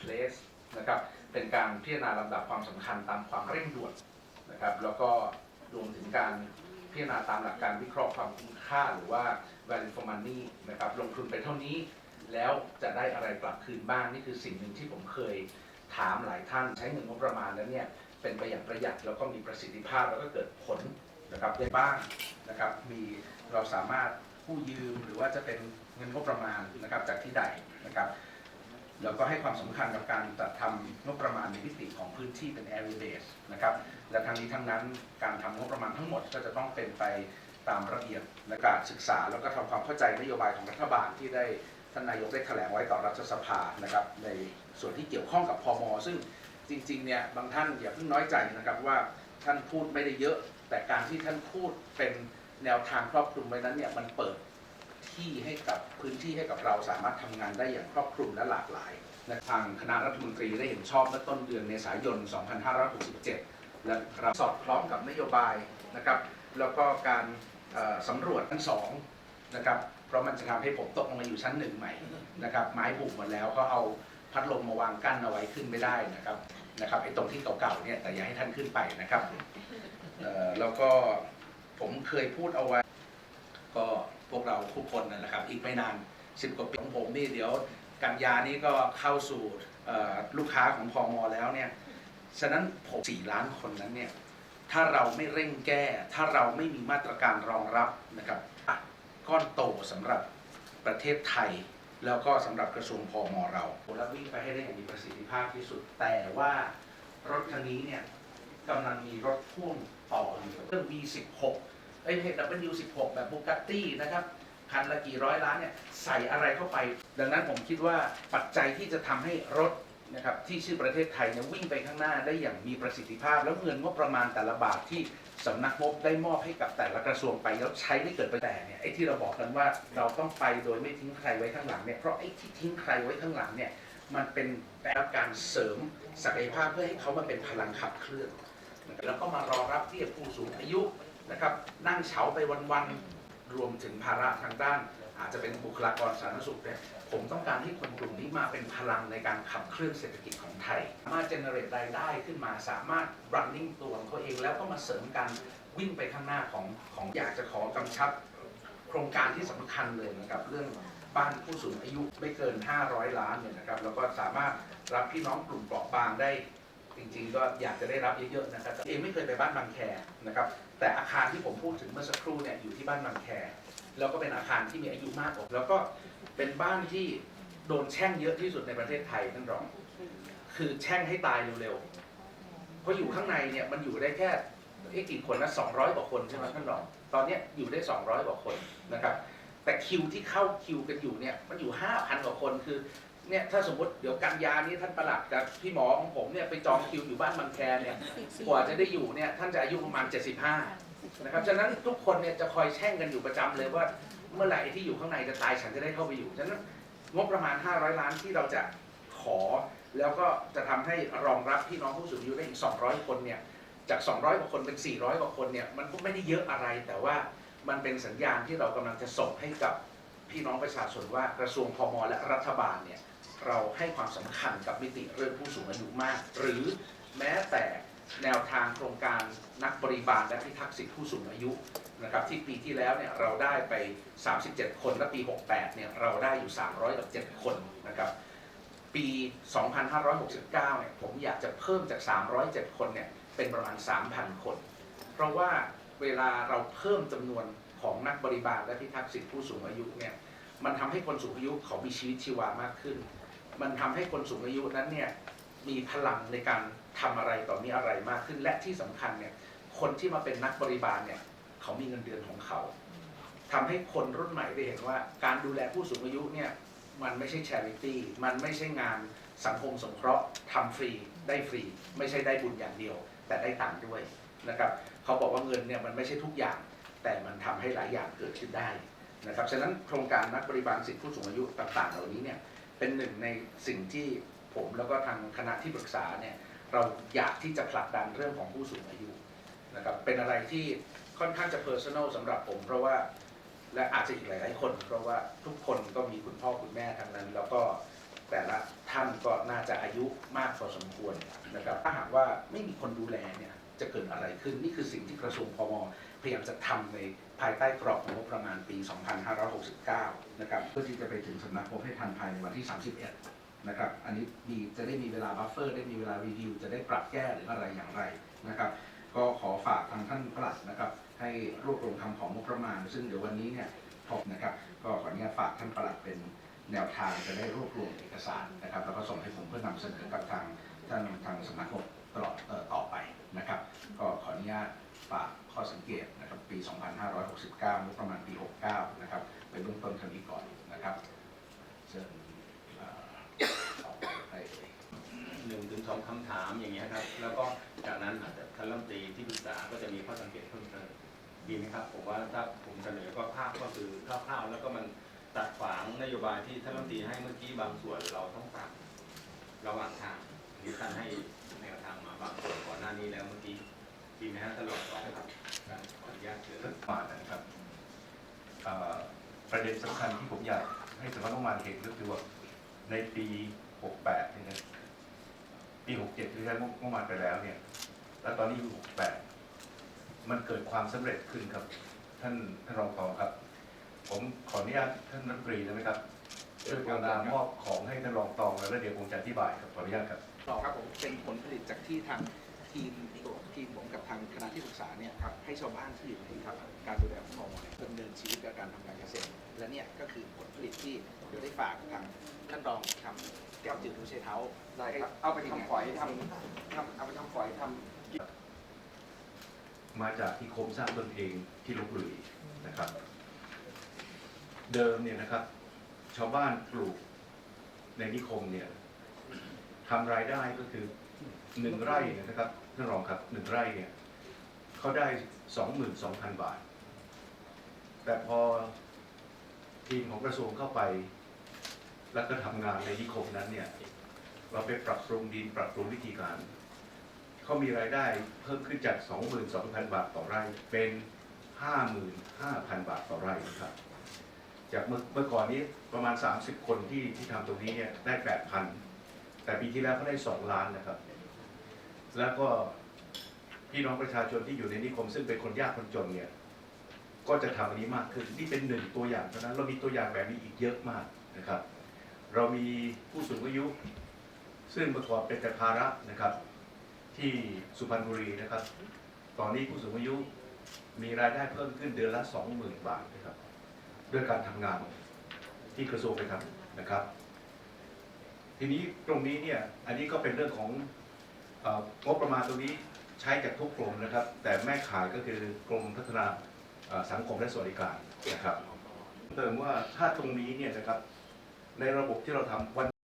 place นะครับเป็นการพิจารณาลำดับความสำคัญตามความเร่งด่วนนะครับแล้วก็รวมถึงการพิจารณาตามหลักการวิเคราะห์ความคุ้มค่าหรือว่า value for money นะครับลงทุนไปเท่านี้แล้วจะได้อะไรกลับคืนบ้างนี่คือสิ่งหนึ่งที่ผมเคยถามหลายท่านใช้เงินงบประมาณแล้วเนี่ยเป็นไปอย่างประหยัดแล้วก็มีประสิทธิภาพแล้วก็เกิดผลนะครับได้บ้างนะครับมีเราสามารถกู้ยืมหรือว่าจะเป็นเงินงบประมาณนะครับจากที่ใดนะครับ แล้วก็ให้ความสำคัญกับการจัดทำงบประมาณในมิติของพื้นที่เป็น area base นะครับและทั้งนี้ทั้งนั้นการทำงบประมาณทั้งหมดก็จะต้องเป็นไปตามระเบียบและการศึกษา แล้วก็ทำความเข้าใจนโยบายของรัฐบาลที่ได้ท่านนายกได้แถลงไว้ต่อรัฐสภานะครับในส่วนที่เกี่ยวข้องกับพมซึ่งจริงๆเนี่ยบางท่านอย่าเพิ่งน้อยใจนะครับว่าท่านพูดไม่ได้เยอะ แต่การที่ท่านพูดเป็นแนวทางครอบคลุมไว้นั้นเนี่ยมันเปิด ที่ให้กับพื้นที่ให้กับเราสามารถทำงานได้อย่างครอบคลุมและหลากหลายและทางคณะรัฐมนตรีได้เห็นชอบเมื่อต้นเดือนเมษายน 2567 และเราสอดคล้องกับนโยบายนะครับ แล้วก็การสำรวจชั้นสองนะครับ เพราะมันจะทำให้ผมตกลงมาอยู่ชั้นหนึ่งใหม่นะครับไม้บุกหมดแล้วก็เอาพัดลมมาวางกั้นเอาไว้ขึ้นไม่ได้นะครับนะครับไอ้ตรงที่เก่าๆเนี่ยแต่อย่าให้ท่านขึ้นไปนะครับแล้วก็ผมเคยพูดเอาไว้ก็ วกเราทุกคนนั่นแหละครับ อีกไม่นานสิบกว่าปีของผมนี่เดี๋ยวกันยานี้ก็เข้าสู่ลูกค้าของพอมแล้วเนี่ยฉะนั้นผมสี่ล้านคนนั้นเนี่ยถ้าเราไม่เร่งแก้ ถ้าเราไม่มีมาตรการรองรับนะครับอะก้อนโตสำหรับประเทศไทย แล้วก็สำหรับกระทรวงพอมเราและวิ่งไปให้ได้อย่างมีประสิทธิภาพที่สุดแต่ว่ารถคันนี้เนี่ยกำลังมีรถพ่วงต่ออยู่เรื่อง V16 ไอเอ้ยเพจ W16 แบบบูกัตตี้นะครับคันละกี่ร้อยล้านเนี่ยใส่อะไรเข้าไป ดังนั้นผมคิดว่าปัจจัยที่จะทำให้รถนะครับที่ชื่อประเทศไทยเนี่ยวิ่งไปข้างหน้าได้อย่างมีประสิทธิภาพ แล้วเงินงบประมาณแต่ละบาทที่สำนักงบได้มอบให้กับแต่ละกระทรวงไปแล้วใช้ไม่เกิดไปแต่เนี่ยไอ้ที่เราบอกกันว่าเราต้องไปโดยไม่ทิ้งใครไว้ข้างหลังเนี่ยเพราะไอ้ที่ทิ้งใครไว้ข้างหลังเนี่ยมันเป็นแบบการเสริมศักยภาพเพื่อให้เขามาเป็นพลังขับเคลื่อน แล้วก็มารอรับเรียกผู้สูงอายุ นะครับนั่งเฉาไปวันๆรวมถึงภาระทางด้าน อาจจะเป็นบุคลากรสาธารณสุขเนี่ยผมต้องการให้คนกลุ่มนี้มาเป็นพลังในการขับเคลื่อนเศรษฐกิจของไทย สามารถเจเนเรตรายได้ขึ้นมาสามารถ running ตัวของเขาเองแล้วก็มาเสริมการวิ่งไปข้างหน้าของของอยากจะขอกำชับ โครงการที่สำคัญเลยนะครับเรื่องบ้านผู้สูงอายุไม่เกิน 500 ล้านเนี่ยนะครับแล้วก็สามารถรับพี่น้องกลุ่มเปราะบางได้ จริงๆ ก็อยากจะได้รับเยอะๆนะครับเองไม่เคยไปบ้านบางแคนะครับ แต่อาคารที่ผมพูดถึงเมื่อสักครู่เนี่ยอยู่ที่บ้านบางแค แล้วก็เป็นอาคารที่มีอายุมากกว่าแล้วก็เป็นบ้านที่โดนแช่งเยอะที่สุดในประเทศไทยท่านรอง คือแช่งให้ตายเร็วๆ เพราะอยู่ข้างในเนี่ยมันอยู่ได้แค่เอ๊ะกี่คนนะ200กว่าคนใช่ไหมท่านรอง ตอนเนี้ยอยู่ได้200กว่าคนนะครับ แต่คิวที่เข้าคิวกันอยู่เนี่ยมันอยู่5,000กว่าคนคือ เนี่ยถ้าสมมติเดี๋ยวกันยานี้ท่านประหลัดกับพี่หมอของผมเนี่ยไปจองคิวอยู่บ้านบางแคเนี่ยกว่าจะได้อยู่เนี่ยท่านจะอายุประมาณ 75 นะครับ ฉะนั้นทุกคนเนี่ยจะคอยแช่งกันอยู่ประจำเลยว่าเมื่อไหร่ที่อยู่ข้างในจะตายฉันจะได้เข้าไปอยู่ ฉะนั้นงบประมาณ 500 ล้านที่เราจะขอ แล้วก็จะทำให้รองรับพี่น้องผู้สูงอายุได้อีก 200 คนเนี่ยจาก 200 กว่าคนเป็น 400 กว่าคนเนี่ยมันก็ไม่ได้เยอะอะไร แต่ว่ามันเป็นสัญญาณที่เรากำลังจะส่งให้กับพี่น้องประชาชนว่ากระทรวงพมและรัฐบาลเนี่ย เราให้ความสำคัญกับมิติเรื่องผู้สูงอายุมาก หรือแม้แต่แนวทางโครงการนักบริบาลและพิทักษ์สิทธิผู้สูงอายุนะครับที่ปีที่แล้วเนี่ยเราได้ไป 37 คนและปี 68 เนี่ยเราได้อยู่ 307 คนนะครับปี 2569 เนี่ยผมอยากจะเพิ่มจาก 307 คนเนี่ยเป็นประมาณ 3,000 คน เพราะว่าเวลาเราเพิ่มจำนวนของนักบริบาลและพิทักษ์สิทธิผู้สูงอายุเนี่ยมันทำให้คนสูงอายุเขามีชีวิตชีวามากขึ้น มันทำให้คนสูงอายุนั้นเนี่ยมีพลังในการทำอะไรต่อมีอะไรมากขึ้น และที่สำคัญเนี่ยคนที่มาเป็นนักบริบาลเนี่ยเขามีเงินเดือนของเขาทำให้คนรุ่นใหม่ได้เห็นว่า การดูแลผู้สูงอายุเนี่ยมันไม่ใช่ charity มันไม่ใช่งานสังคมสงเคราะห์ทำฟรีได้ฟรี ไม่ใช่ได้บุญอย่างเดียว แต่ได้ตังค์ด้วยนะครับเขาบอกว่าเงินเนี่ยมันไม่ใช่ทุกอย่าง แต่มันทำให้หลายอย่างเกิดขึ้นได้นะครับฉะนั้นโครงการนักบริบาลสิทธิผู้สูงอายุต่างๆ เหล่านี้เนี่ย เป็นหนึ่งในสิ่งที่ผมแล้วก็ทางคณะที่ปรึกษาเนี่ยเราอยากที่จะผลักดันเรื่องของผู้สูงอายุนะครับเป็นอะไรที่ค่อนข้างจะเพอร์ซันอลสำหรับผม เพราะว่าและอาจจะอีกหลายๆคน เพราะว่าทุกคนก็มีคุณพ่อคุณแม่ทั้งนั้น แล้วก็แต่ละท่านก็น่าจะอายุมากพอสมควรนะครับถ้าหากว่าไม่มีคนดูแลเนี่ยจะเกิดอะไรขึ้นนี่คือสิ่งที่กระทรวงพมพยายามจะทำในภายใต้กรอบของงบประมาณปี 2 5 6 69นะครับเพื่อที่จะไปถึงสำนักงบให้ทันภายในวันที่ 31นะครับอันนี้มีจะได้มีเวลาบัฟเฟอร์ได้มีเวลารีวิว จะได้ปรับแก้หรืออะไรอย่างไรนะครับก็ขอฝากทางท่านปลัดนะครับให้รวบรวมคำของงบประมาณ ซึ่งเดี๋ยววันนี้เนี่ยพบนะครับก็ขออนุญาตฝากท่านปลัดเป็นแนวทางจะได้รวบรวมเอกสารนะครับแล้วก็ส่งให้ผมเพื่อนำเสนอกับทางท่านทางสำนักงบตลอดต่อไปนะครับ ก็ขออนุญาตฝากข้อสังเกตนะครับปี 2569งบประมาณปี 69 นะครับ เป็นเบื้องต้นเท่านี้ก่อนนะครับเชิญเอ่อต่อไปได้เลยหนึ่งถึงสองคำถามอย่างเงี้ยครับ แล้วก็จากนั้นอาจจะท่านรัฐมนตรีที่ปรึกษาก็จะมีข้อสังเกตเพิ่มเติมดีไหมครับผมว่าถ้าผมเสนอก็ภาพก็คือคร่าวๆแล้วก็มันตัดขวางนโยบายที่ท่านรัฐมนตรีให้เมื่อกี้บางส่วนเราต้องปรับระหว่างทางที่ท่านให้แนวทางมาบางส่วนก่อนหน้านี้แล้วเมื่อกี้ดีไหมฮะท่านรองต่อครับขออนุญาตเชิญมานะครับเอ่อ ประเด็นสำคัญที่ผมอยากให้สำนักงบประมาณเห็นก็คือว่าในปี 68เนี่ยนะปี 67ที่ใช้งบประมาณไปแล้วเนี่ย แล้วตอนนี้อยู่68 มันเกิดความสำเร็จขึ้นครับ ท่านท่านรองทองครับ ผมขออนุญาตท่านรัฐมนตรีได้ไหมครับช่วยกรุณามอบของให้ท่านรองตองแล้วเดี๋ยวผมจะอธิบายครับขออนุญาตครับต่อครับผมเป็นผลผลิตจากที่ทาง ทีมตัวทีมผมกับทางคณะที่ปรึกษาเนี่ยครับให้ชาวบ้านที่อยู่ในครับการดูแลของพมเดำเนินชีวิตกับการทำการเกษตร และเนี่ยก็คือผลผลิตที่เดี๋ยวได้ฝากทางท่านรองทำแก้วจืดดูเชเท้าได้ครับเอาไปทำฝอยทำทำเอาไปทำฝอยทำมาจากที่โคมสร้างตนเองที่ลบบุรีนะครับ เดิมเนี่ยนะครับ ชาวบ้านปลูกในนิคมเนี่ยทำรายได้ก็คือหนึ่งไร่เนี่ยนะครับ ท่านรองครับหนึ่งไร่เนี่ยเขาได้สองหมื่นสองพันบาท แต่พอทีมของกระทรวงเข้าไป แล้วก็ทำงานในนิคมนั้นเนี่ย เราไปปรับปรุงดินปรับปรุงวิธีการ เขามีรายได้เพิ่มขึ้นจาก 22,000 บาทต่อไร่เป็น 55,000 บาทต่อไร่นะครับ จากเมื่อเมื่อก่อนนี้ประมาณ 30 คนที่ที่ทำตรงนี้เนี่ยได้ 8,000 แต่ปีที่แล้วเขาได้ 2 ล้านนะครับ แล้วก็พี่น้องประชาชนที่อยู่ในนิคม ซึ่งเป็นคนยากคนจนเนี่ย ก็จะทำอันนี้มากขึ้นนี่เป็นหนึ่งตัวอย่างเท่านั้นเรามีตัวอย่างแบบนี้อีกเยอะมากนะครับ เรามีผู้สูงอายุ ซึ่งเมื่อก่อนเป็นแต่ภาระนะครับ ที่สุพรรณบุรีนะครับ ตอนนี้ผู้สูงอายุมีรายได้เพิ่มขึ้นเดือนละ 20,000 บาทนะครับด้วยการทำงานที่กระทรวงไปทำนะครับ ทีนี้ตรงนี้เนี่ยอันนี้ก็เป็นเรื่องของ งบประมาณตรงนี้ใช้จากทุกกรมนะครับ แต่แม่ขายก็คือกรมพัฒนาสังคมและสวัสดิการนะครับเติมว่าถ้าตรงนี้เนี่ยนะครับในระบบที่เราทำวัน